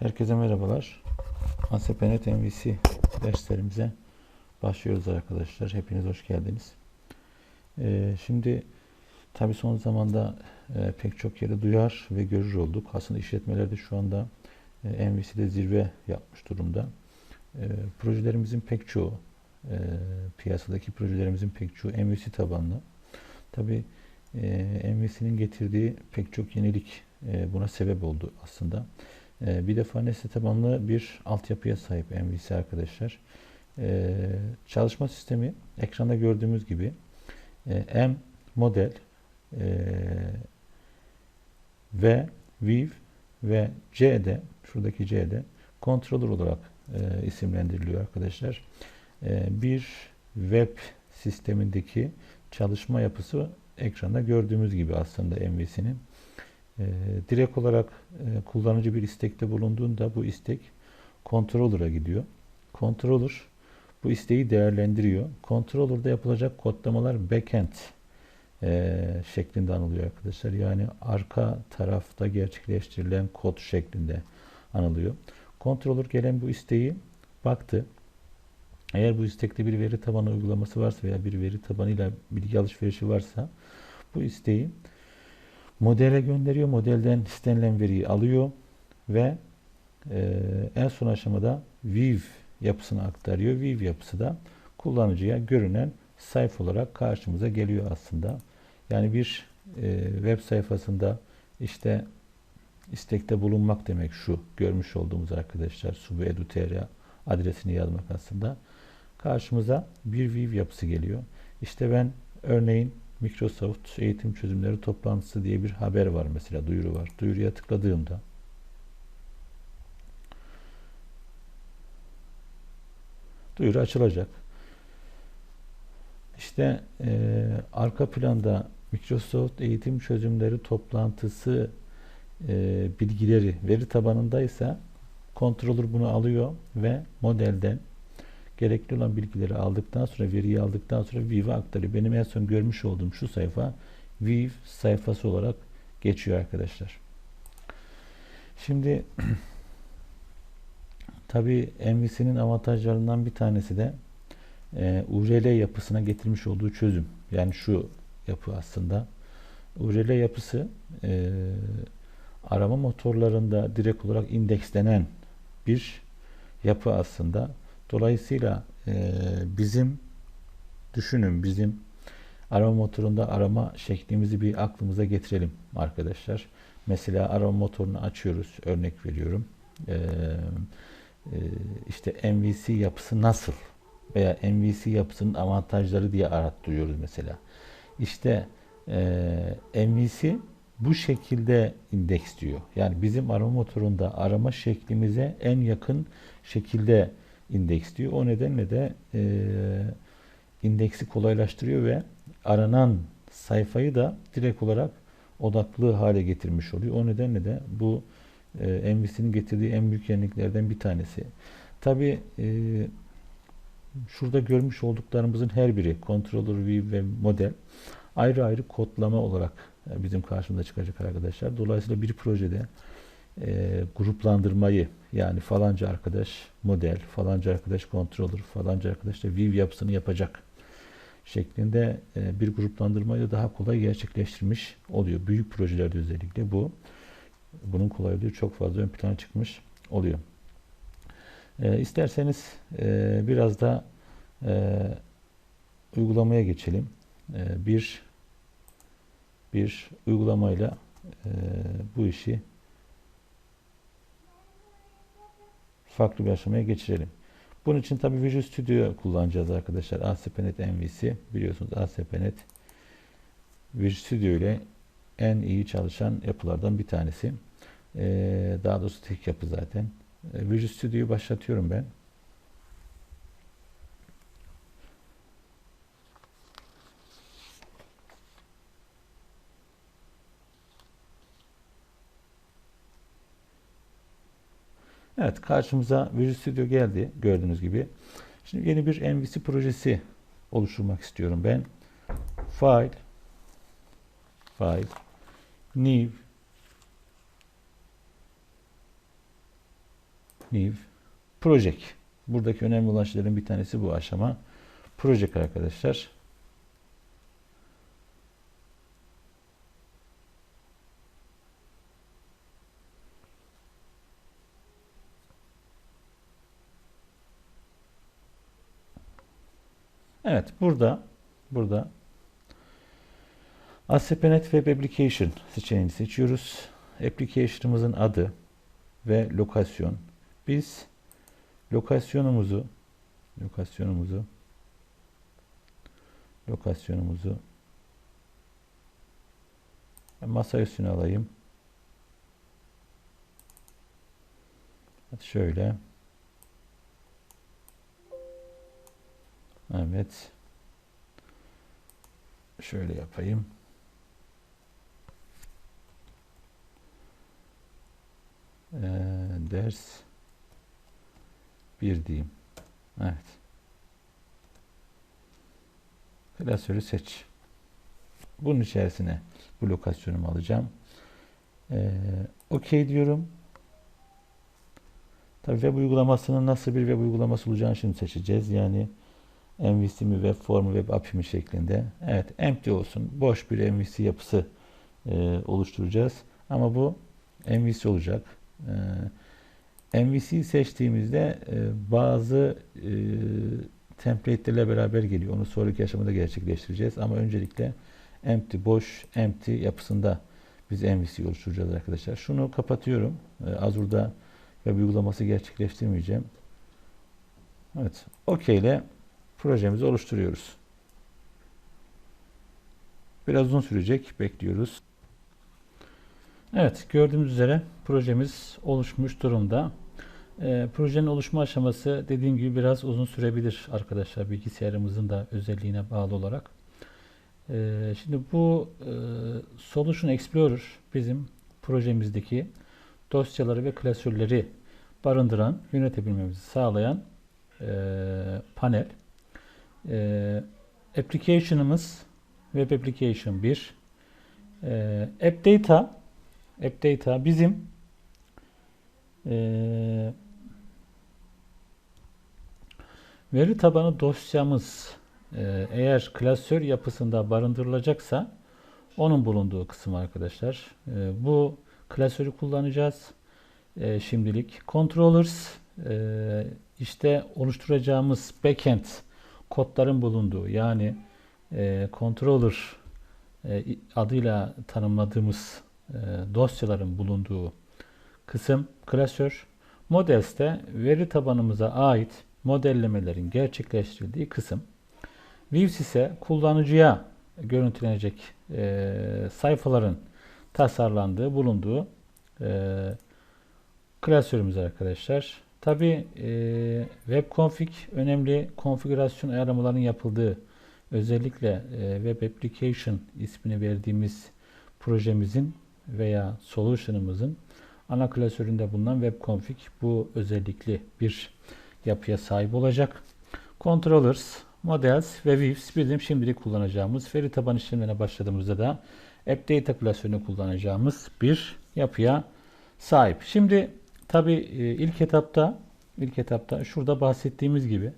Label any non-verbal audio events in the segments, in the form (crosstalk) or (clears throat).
Herkese merhabalar. ASP.NET MVC derslerimize başlıyoruz arkadaşlar. Hepiniz hoş geldiniz. Ee, şimdi tabi son zamanda e, pek çok yere duyar ve görür olduk. Aslında işletmelerde şu anda e, MVC'de zirve yapmış durumda. E, projelerimizin pek çoğu, e, piyasadaki projelerimizin pek çoğu MVC tabanlı. Tabi e, MVC'nin getirdiği pek çok yenilik e, buna sebep oldu aslında. E, bir defa nesne tabanlı bir altyapıya sahip MVC arkadaşlar. E, çalışma sistemi ekranda gördüğümüz gibi e, M model e, ve Viv ve C'de şuradaki C'de controller olarak e, isimlendiriliyor arkadaşlar. E, bir web sistemindeki çalışma yapısı ekranda gördüğümüz gibi aslında MVC'nin. E, direkt olarak e, kullanıcı bir istekte bulunduğunda bu istek controller'a gidiyor. Controller bu isteği değerlendiriyor. Controller'da yapılacak kodlamalar backend e, şeklinde anılıyor arkadaşlar. Yani arka tarafta gerçekleştirilen kod şeklinde anılıyor. Controller gelen bu isteği baktı. Eğer bu istekte bir veri tabanı uygulaması varsa veya bir veri tabanıyla bilgi alışverişi varsa bu isteği modele gönderiyor. Modelden istenilen veriyi alıyor ve e, en son aşamada Viv yapısına aktarıyor. Viv yapısı da kullanıcıya görünen sayfa olarak karşımıza geliyor aslında. Yani bir e, web sayfasında işte istekte bulunmak demek şu görmüş olduğumuz arkadaşlar subu.edu.tr adresini yazmak aslında. Karşımıza bir Viv yapısı geliyor. İşte ben örneğin Microsoft eğitim çözümleri toplantısı diye bir haber var mesela duyuru var. Duyuruya tıkladığımda duyuru açılacak. İşte e, arka planda Microsoft eğitim çözümleri toplantısı e, bilgileri veri tabanındaysa controller bunu alıyor ve modelden gerekli olan bilgileri aldıktan sonra veriyi aldıktan sonra Viv'e aktarıyor. Benim en son görmüş olduğum şu sayfa Viv sayfası olarak geçiyor arkadaşlar. Şimdi (clears throat) tabi MVC'nin avantajlarından bir tanesi de e, URL yapısına getirmiş olduğu çözüm. Yani şu yapı aslında. URL yapısı e, arama motorlarında direkt olarak indekslenen bir yapı aslında. Dolayısıyla e, bizim düşünün bizim arama motorunda arama şeklimizi bir aklımıza getirelim arkadaşlar. Mesela arama motorunu açıyoruz. Örnek veriyorum. E, e, işte MVC yapısı nasıl? Veya MVC yapısının avantajları diye arattırıyoruz mesela. İşte e, MVC bu şekilde indeks diyor. Yani bizim arama motorunda arama şeklimize en yakın şekilde indeks diyor. O nedenle de e, indeksi kolaylaştırıyor ve aranan sayfayı da direkt olarak odaklı hale getirmiş oluyor. O nedenle de bu e, MVC'nin getirdiği en büyük yeniliklerden bir tanesi. Tabi e, şurada görmüş olduklarımızın her biri controller, view ve model ayrı ayrı kodlama olarak e, bizim karşımıza çıkacak arkadaşlar. Dolayısıyla bir projede e, gruplandırmayı yani falanca arkadaş model, falanca arkadaş controller, falanca arkadaş da view yapısını yapacak şeklinde e, bir gruplandırmayı daha kolay gerçekleştirmiş oluyor. Büyük projelerde özellikle bu. Bunun kolaylığı çok fazla ön plana çıkmış oluyor. E, isterseniz e, biraz da e, uygulamaya geçelim. E, bir bir uygulamayla e, bu işi farklı bir aşamaya geçirelim. Bunun için tabi Visual Studio kullanacağız arkadaşlar. ASP.NET MVC biliyorsunuz ASP.NET Visual Studio ile en iyi çalışan yapılardan bir tanesi. Ee, daha doğrusu tek yapı zaten. Ee, Visual Studio'yu başlatıyorum ben. Evet karşımıza Visual Studio geldi gördüğünüz gibi. Şimdi yeni bir MVC projesi oluşturmak istiyorum ben. File File New new project. Buradaki önemli olan şeylerin bir tanesi bu aşama. Project arkadaşlar. Evet burada burada ASP.NET Web Application seçeneğini seçiyoruz. Application'ımızın adı ve lokasyon. Biz lokasyonumuzu lokasyonumuzu lokasyonumuzu masa üstüne alayım. Şöyle. Evet. Şöyle yapayım. Ee, ders bir diyeyim. Evet. Klasörü seç. Bunun içerisine bu lokasyonumu alacağım. Ee, OK diyorum. Tabii web uygulamasının nasıl bir web uygulaması olacağını şimdi seçeceğiz. Yani MVC mi, web formu, web API mi şeklinde. Evet, empty olsun. Boş bir MVC yapısı e, oluşturacağız. Ama bu MVC olacak. E, MVC seçtiğimizde e, bazı e, template'lerle beraber geliyor. Onu sonraki aşamada gerçekleştireceğiz. Ama öncelikle empty, boş, empty yapısında biz MVC oluşturacağız arkadaşlar. Şunu kapatıyorum. E, Azure'da web uygulaması gerçekleştirmeyeceğim. Evet, OK ile projemizi oluşturuyoruz. Biraz uzun sürecek. Bekliyoruz. Evet gördüğümüz üzere projemiz oluşmuş durumda. E, projenin oluşma aşaması dediğim gibi biraz uzun sürebilir arkadaşlar bilgisayarımızın da özelliğine bağlı olarak. E, şimdi bu e, Solution Explorer bizim projemizdeki dosyaları ve klasörleri barındıran, yönetebilmemizi sağlayan e, panel. E, application'ımız Web Application 1. E, App Data App Data bizim e, veri tabanı dosyamız e, eğer klasör yapısında barındırılacaksa onun bulunduğu kısım arkadaşlar. E, bu klasörü kullanacağız. E, şimdilik controllers e, işte oluşturacağımız backend kodların bulunduğu yani e, controller e, adıyla tanımladığımız e, dosyaların bulunduğu kısım klasör. Models'te veri tabanımıza ait modellemelerin gerçekleştirildiği kısım. Views ise kullanıcıya görüntülenecek e, sayfaların tasarlandığı, bulunduğu e, klasörümüz arkadaşlar. Tabi e, web config önemli konfigürasyon ayarlamalarının yapıldığı özellikle e, web application ismini verdiğimiz projemizin veya solution'ımızın ana klasöründe bulunan web config bu özellikli bir yapıya sahip olacak. Controllers, Models ve Views bizim şimdilik kullanacağımız veri taban işlemlerine başladığımızda da App Data klasörünü kullanacağımız bir yapıya sahip. Şimdi tabi e, ilk etapta ilk etapta şurada bahsettiğimiz gibi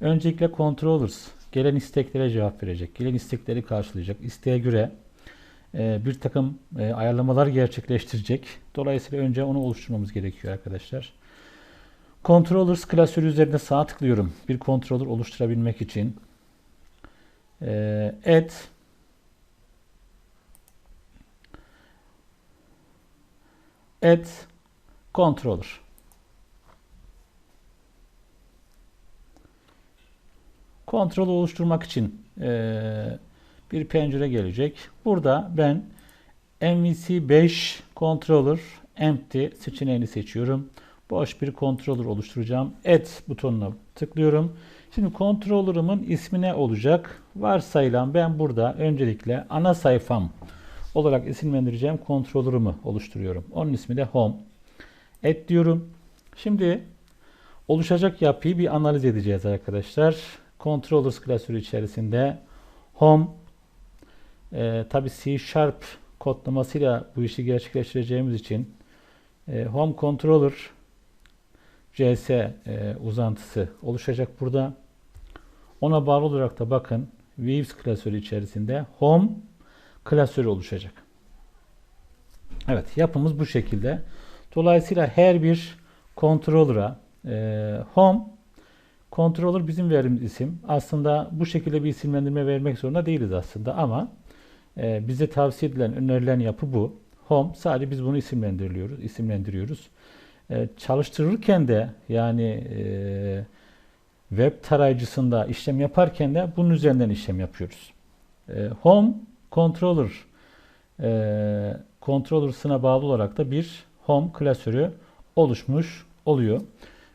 öncelikle controllers gelen isteklere cevap verecek. Gelen istekleri karşılayacak. İsteğe göre e, bir takım e, ayarlamalar gerçekleştirecek. Dolayısıyla önce onu oluşturmamız gerekiyor arkadaşlar. Controllers klasörü üzerinde sağ tıklıyorum. Bir controller oluşturabilmek için. Add add controller. Kontrolü oluşturmak için e, bir pencere gelecek. Burada ben MVC 5 Controller Empty seçeneğini seçiyorum. Boş bir controller oluşturacağım. Add butonuna tıklıyorum. Şimdi controller'ımın ismi ne olacak? Varsayılan ben burada öncelikle ana sayfam olarak isimlendireceğim controller'ımı oluşturuyorum. Onun ismi de Home. Add diyorum. Şimdi oluşacak yapıyı bir analiz edeceğiz arkadaşlar. Controllers klasörü içerisinde Home e, tabi C Sharp kodlamasıyla bu işi gerçekleştireceğimiz için e, Home Controller CS e, uzantısı oluşacak burada. Ona bağlı olarak da bakın Waves klasörü içerisinde Home klasörü oluşacak. Evet yapımız bu şekilde. Dolayısıyla her bir controller'a e, Home Controller bizim verdiğimiz isim. Aslında bu şekilde bir isimlendirme vermek zorunda değiliz aslında ama e, bize tavsiye edilen, önerilen yapı bu. Home sadece biz bunu isimlendiriyoruz, isimlendiriyoruz. E, çalıştırırken de yani e, web tarayıcısında işlem yaparken de bunun üzerinden işlem yapıyoruz. E, home controller e, controller'sına bağlı olarak da bir home klasörü oluşmuş oluyor.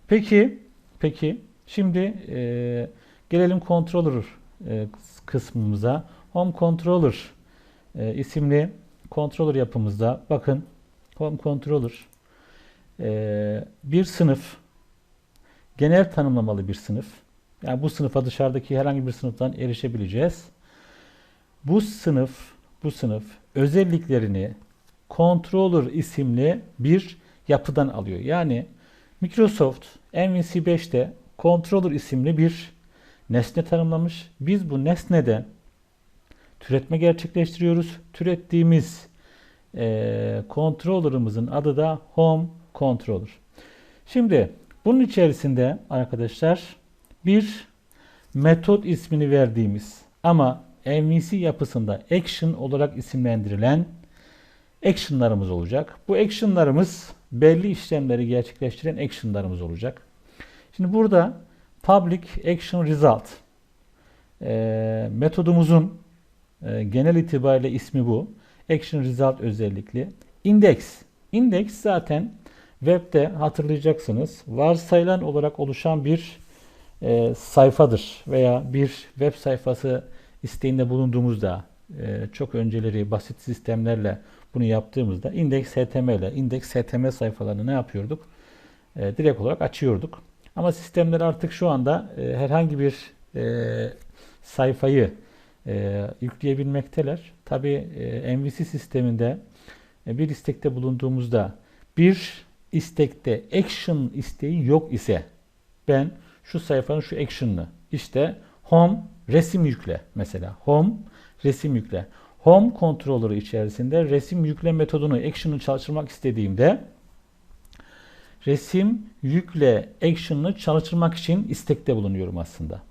Peki peki şimdi e, gelelim controller e, kısmımıza. Home controller e, isimli controller yapımızda bakın home controller e, bir sınıf genel tanımlamalı bir sınıf. Yani bu sınıfa dışarıdaki herhangi bir sınıftan erişebileceğiz. Bu sınıf bu sınıf özelliklerini controller isimli bir yapıdan alıyor. Yani Microsoft MVC 5'te controller isimli bir nesne tanımlamış. Biz bu nesneden türetme gerçekleştiriyoruz. Türettiğimiz e, controller'ımızın adı da home controller. Şimdi bunun içerisinde arkadaşlar bir metot ismini verdiğimiz ama MVC yapısında action olarak isimlendirilen action'larımız olacak. Bu action'larımız belli işlemleri gerçekleştiren action'larımız olacak. Şimdi burada public action result e, metodumuzun e, genel itibariyle ismi bu. Action result özellikli. Index. Index zaten webde hatırlayacaksınız varsayılan olarak oluşan bir e, sayfadır veya bir web sayfası isteğinde bulunduğumuzda e, çok önceleri basit sistemlerle bunu yaptığımızda index HTML, index HTML sayfalarını ne yapıyorduk? E, direkt olarak açıyorduk. Ama sistemler artık şu anda e, herhangi bir e, sayfayı e, yükleyebilmekteler. Tabi e, MVC sisteminde e, bir istekte bulunduğumuzda bir istekte action isteği yok ise ben şu sayfanın şu action'ını işte home resim yükle mesela home resim yükle home controller'ı içerisinde resim yükle metodunu action'ı çalıştırmak istediğimde resim yükle action'ını çalıştırmak için istekte bulunuyorum aslında.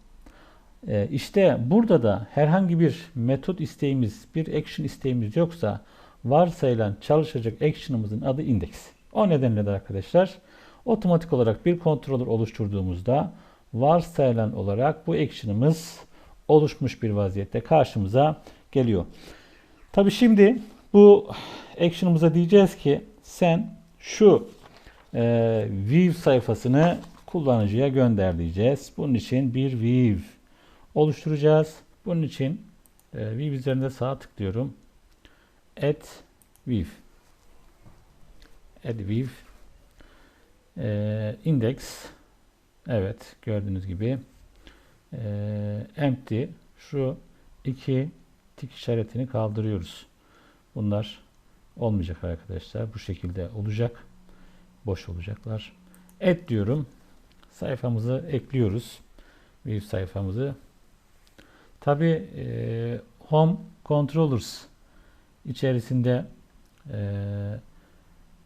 Ee, işte burada da herhangi bir metot isteğimiz, bir action isteğimiz yoksa varsayılan çalışacak action'ımızın adı index. O nedenle de arkadaşlar otomatik olarak bir controller oluşturduğumuzda varsayılan olarak bu action'ımız oluşmuş bir vaziyette karşımıza geliyor. Tabi şimdi bu action'ımıza diyeceğiz ki sen şu e, view sayfasını kullanıcıya gönder diyeceğiz. Bunun için bir view oluşturacağız. Bunun için e, view üzerinde sağ tıklıyorum. Add view. Add view. E, index. Evet gördüğünüz gibi e, empty. Şu iki tik işaretini kaldırıyoruz. Bunlar olmayacak arkadaşlar. Bu şekilde olacak. Boş olacaklar. Et diyorum. Sayfamızı ekliyoruz. View sayfamızı. Tabi e, Home Controllers içerisinde e,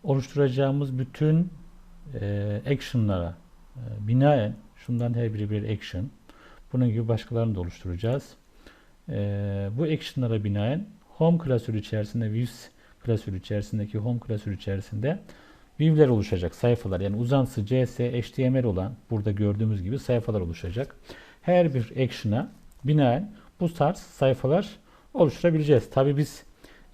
oluşturacağımız bütün e, action'lara e, binaen şundan her biri bir action. Bunun gibi başkalarını da oluşturacağız. E, bu action'lara binaen Home klasörü içerisinde Views klasörü içerisindeki Home klasörü içerisinde view'ler oluşacak sayfalar yani uzantısı CS, HTML olan burada gördüğümüz gibi sayfalar oluşacak. Her bir action'a binaen bu tarz sayfalar oluşturabileceğiz. Tabi biz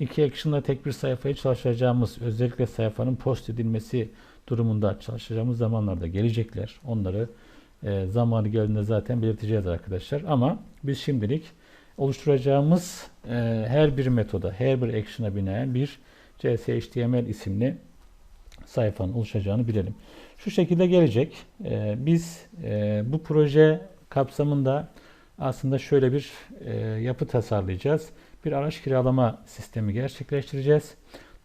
iki action'la tek bir sayfayı çalışacağımız özellikle sayfanın post edilmesi durumunda çalışacağımız zamanlarda gelecekler. Onları e, zamanı geldiğinde zaten belirteceğiz arkadaşlar. Ama biz şimdilik oluşturacağımız e, her bir metoda, her bir action'a binaen bir CSHTML isimli sayfanın oluşacağını bilelim. Şu şekilde gelecek. E, biz e, bu proje kapsamında aslında şöyle bir e, yapı tasarlayacağız. Bir araç kiralama sistemi gerçekleştireceğiz.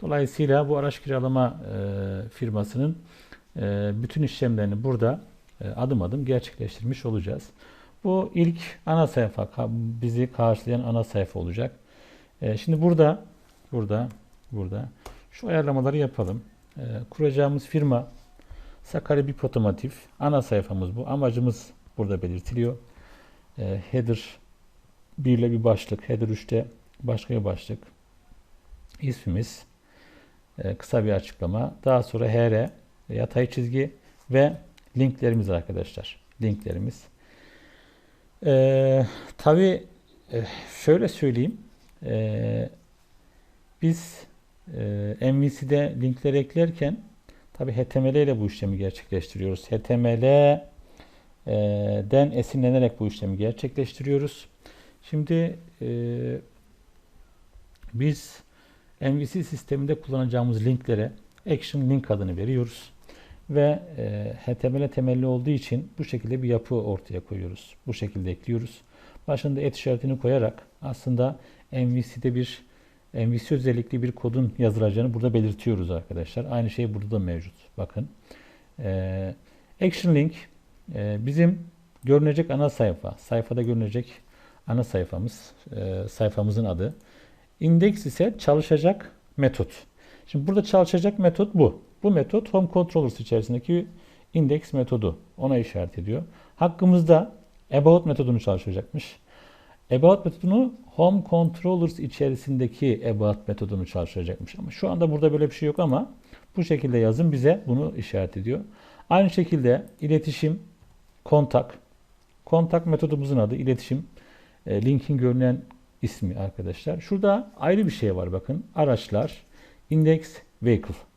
Dolayısıyla bu araç kiralama e, firmasının e, bütün işlemlerini burada e, adım adım gerçekleştirmiş olacağız. Bu ilk ana sayfa bizi karşılayan ana sayfa olacak. E, şimdi burada burada burada şu ayarlamaları yapalım. E, kuracağımız firma Sakarya Bip Otomotiv. Ana sayfamız bu. Amacımız burada belirtiliyor. E, header 1 ile bir başlık. Header 3'te başka bir başlık. İsmimiz. e, kısa bir açıklama. Daha sonra HR, yatay çizgi ve linklerimiz arkadaşlar. Linklerimiz. E, tabii e, şöyle söyleyeyim. E, biz e, MVC'de linkleri eklerken tabi HTML ile bu işlemi gerçekleştiriyoruz. HTML'den esinlenerek bu işlemi gerçekleştiriyoruz. Şimdi e, biz MVC sisteminde kullanacağımız linklere Action Link adını veriyoruz. Ve e, HTML temelli olduğu için bu şekilde bir yapı ortaya koyuyoruz. Bu şekilde ekliyoruz. Başında et işaretini koyarak aslında MVC'de bir MVC özellikli bir kodun yazılacağını burada belirtiyoruz arkadaşlar. Aynı şey burada da mevcut. Bakın. E, Action Link e, bizim görünecek ana sayfa. Sayfada görünecek ana sayfamız. E, sayfamızın adı. Index ise çalışacak metot. Şimdi burada çalışacak metot bu. Bu metot Home Controllers içerisindeki index metodu. Ona işaret ediyor. Hakkımızda about metodunu çalışacakmış. About metodunu Home Controllers içerisindeki about metodunu çalışacakmış. Ama şu anda burada böyle bir şey yok ama bu şekilde yazım bize bunu işaret ediyor. Aynı şekilde iletişim, kontak. Kontak metodumuzun adı iletişim. E, linkin görünen ismi arkadaşlar. Şurada ayrı bir şey var bakın. Araçlar, index, vehicle.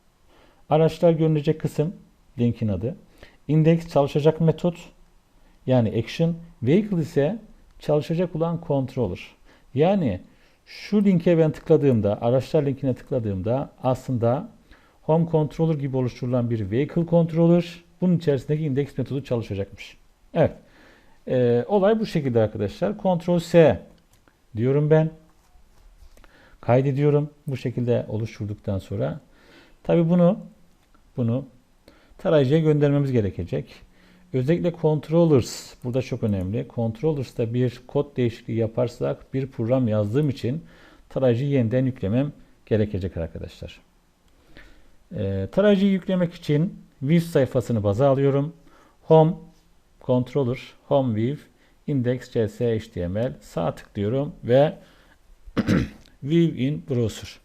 Araçlar görünecek kısım linkin adı. Index çalışacak metot yani action. Vehicle ise çalışacak olan controller. Yani şu linke ben tıkladığımda, araçlar linkine tıkladığımda aslında home controller gibi oluşturulan bir vehicle controller bunun içerisindeki index metodu çalışacakmış. Evet. Ee, olay bu şekilde arkadaşlar. Ctrl S diyorum ben. Kaydediyorum. Bu şekilde oluşturduktan sonra tabi bunu bunu tarayıcıya göndermemiz gerekecek. Özellikle controllers burada çok önemli. Controllers'ta bir kod değişikliği yaparsak bir program yazdığım için tarayıcıyı yeniden yüklemem gerekecek arkadaşlar. Ee, tarayıcıyı yüklemek için View sayfasını baza alıyorum. Home Controller, Home View, Index CS HTML sağ tıklıyorum ve (clears throat) View in Browser.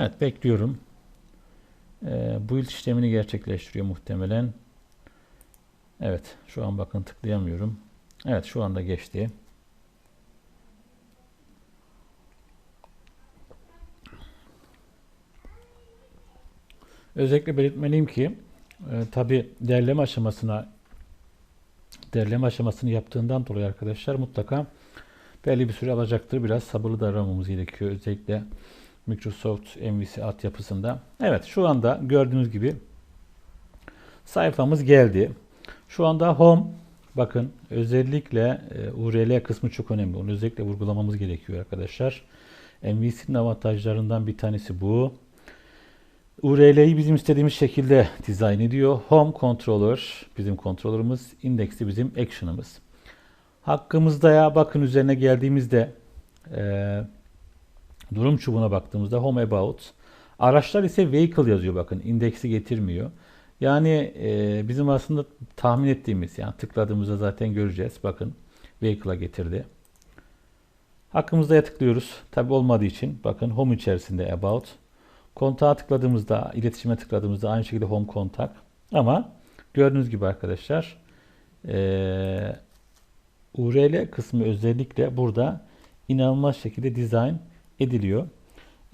Evet bekliyorum. Ee, build işlemini gerçekleştiriyor muhtemelen. Evet şu an bakın tıklayamıyorum. Evet şu anda geçti. Özellikle belirtmeliyim ki e, tabi derleme aşamasına derleme aşamasını yaptığından dolayı arkadaşlar mutlaka belli bir süre alacaktır. Biraz sabırlı davranmamız gerekiyor. Özellikle Microsoft MVC altyapısında. Evet şu anda gördüğünüz gibi sayfamız geldi. Şu anda Home bakın özellikle e, URL kısmı çok önemli. Onu özellikle vurgulamamız gerekiyor arkadaşlar. MVC'nin avantajlarından bir tanesi bu. URL'yi bizim istediğimiz şekilde dizayn ediyor. Home Controller bizim controller'ımız, Index'i bizim action'ımız. Hakkımızda ya bakın üzerine geldiğimizde eee Durum çubuğuna baktığımızda Home About. Araçlar ise Vehicle yazıyor bakın. indeksi getirmiyor. Yani e, bizim aslında tahmin ettiğimiz yani tıkladığımızda zaten göreceğiz. Bakın Vehicle'a getirdi. Hakkımızda tıklıyoruz. Tabi olmadığı için bakın Home içerisinde About. Kontağa tıkladığımızda, iletişime tıkladığımızda aynı şekilde Home Kontak. Ama gördüğünüz gibi arkadaşlar e, URL kısmı özellikle burada inanılmaz şekilde dizayn ediliyor.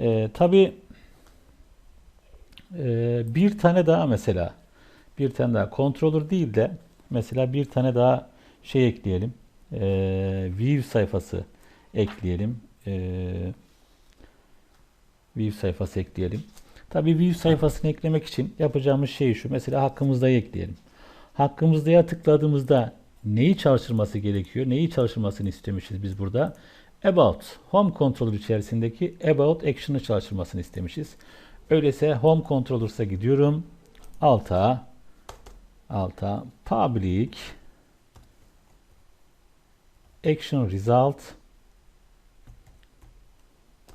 E, Tabi e, bir tane daha mesela bir tane daha controller değil de mesela bir tane daha şey ekleyelim. E, view sayfası ekleyelim. E, view sayfası ekleyelim. Tabi view sayfasını eklemek için yapacağımız şey şu. Mesela hakkımızda'yı ekleyelim. Hakkımızda'ya tıkladığımızda neyi çalıştırması gerekiyor? Neyi çalıştırmasını istemişiz biz burada? About, Home Controller içerisindeki About Action'ı çalıştırmasını istemişiz. Öyleyse Home Controllers'a gidiyorum. Alta, alta, Public, Action Result,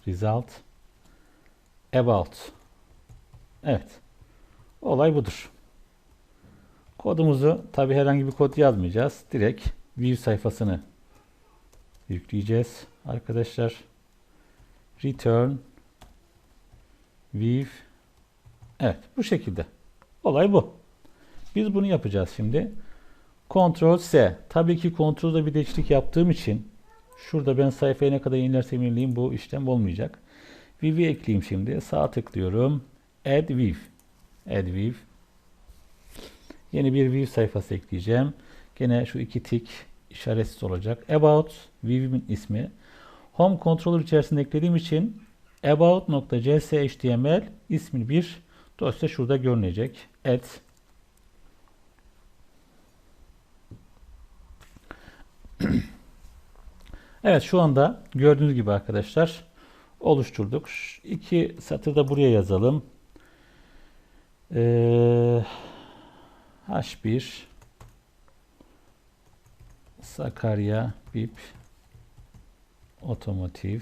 Result, About. Evet. Olay budur. Kodumuzu tabi herhangi bir kod yazmayacağız. Direkt view sayfasını yükleyeceğiz. Arkadaşlar return view Evet bu şekilde. Olay bu. Biz bunu yapacağız şimdi. Ctrl S. Tabii ki Ctrl'da bir değişiklik yaptığım için şurada ben sayfaya ne kadar yenilersem yenileyim bu işlem olmayacak. View'i ekleyeyim şimdi. Sağ tıklıyorum. Add View. Add View. Yeni bir view sayfası ekleyeceğim. Gene şu iki tik işaretsiz olacak. About view'imin ismi. Home controller içerisinde eklediğim için about.cshtml ismi bir dosya şurada görünecek. Add (clears throat) Evet şu anda gördüğünüz gibi arkadaşlar oluşturduk. İki satır da buraya yazalım. Ee, H1 Sakarya BIP Otomotiv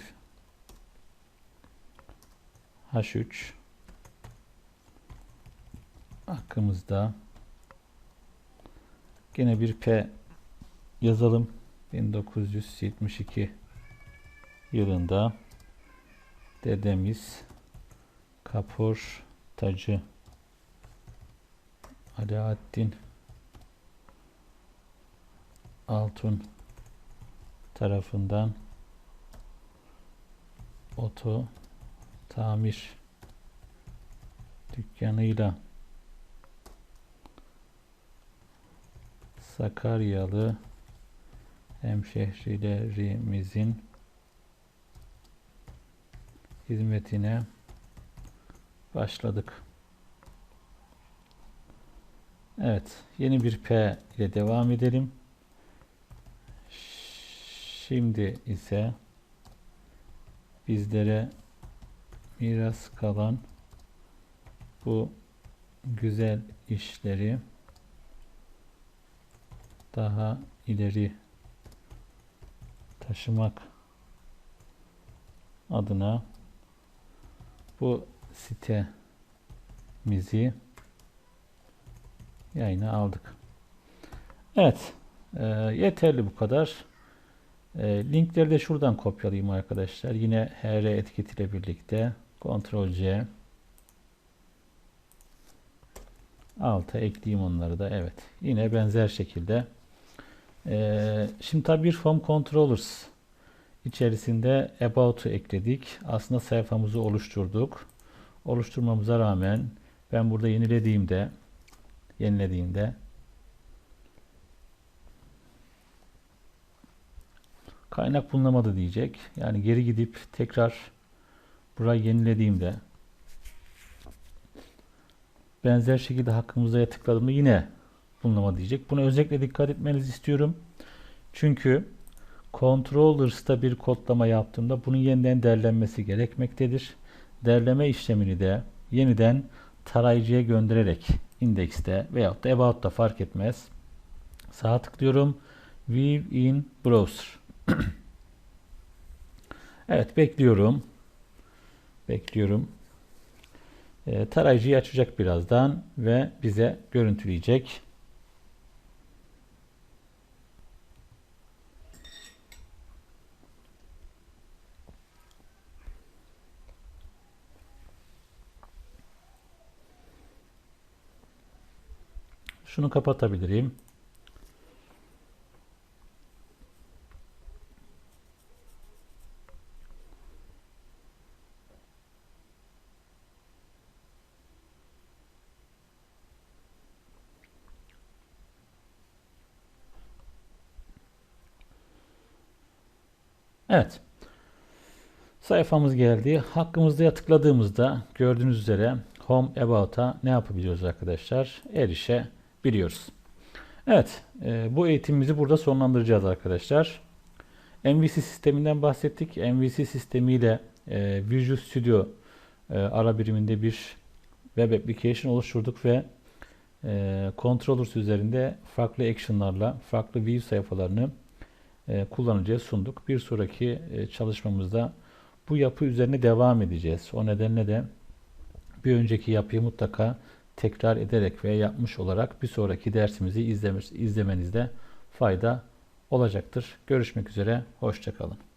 H3 hakkımızda gene bir P yazalım. 1972 yılında dedemiz Kapur Tacı Alaaddin Altun tarafından oto tamir dükkanıyla Sakaryalı hemşehrilerimizin hizmetine başladık. Evet, yeni bir P ile devam edelim. Şimdi ise bizlere miras kalan bu güzel işleri daha ileri taşımak adına bu sitemizi yayına aldık. Evet. E, yeterli bu kadar. E, linkleri de şuradan kopyalayayım arkadaşlar. Yine HR etiketiyle birlikte. Ctrl C. Alta ekleyeyim onları da. Evet. Yine benzer şekilde. E, şimdi tabi bir form controllers içerisinde about'u ekledik. Aslında sayfamızı oluşturduk. Oluşturmamıza rağmen ben burada yenilediğimde yenilediğinde kaynak bulunamadı diyecek. Yani geri gidip tekrar burayı yenilediğimde benzer şekilde hakkımıza tıkladığımda yine bulunamadı diyecek. Buna özellikle dikkat etmenizi istiyorum. Çünkü Controllers'ta bir kodlama yaptığımda bunun yeniden derlenmesi gerekmektedir. Derleme işlemini de yeniden tarayıcıya göndererek indekste veyahut da about'ta fark etmez. Sağa tıklıyorum. View in browser. (clears throat) evet bekliyorum. Bekliyorum. E, tarayıcıyı açacak birazdan ve bize görüntüleyecek. Şunu kapatabilirim. Evet. Sayfamız geldi. Hakkımızda tıkladığımızda gördüğünüz üzere Home About'a ne yapabiliyoruz arkadaşlar? Erişebiliyoruz. Evet, e, bu eğitimimizi burada sonlandıracağız arkadaşlar. MVC sisteminden bahsettik. MVC sistemiyle e, Visual Studio e, ara biriminde bir web application oluşturduk ve e, controllers üzerinde farklı action'larla farklı view sayfalarını kullanıcıya sunduk. Bir sonraki e, çalışmamızda bu yapı üzerine devam edeceğiz. O nedenle de bir önceki yapıyı mutlaka tekrar ederek ve yapmış olarak bir sonraki dersimizi izlemenizde fayda olacaktır. Görüşmek üzere, hoşçakalın.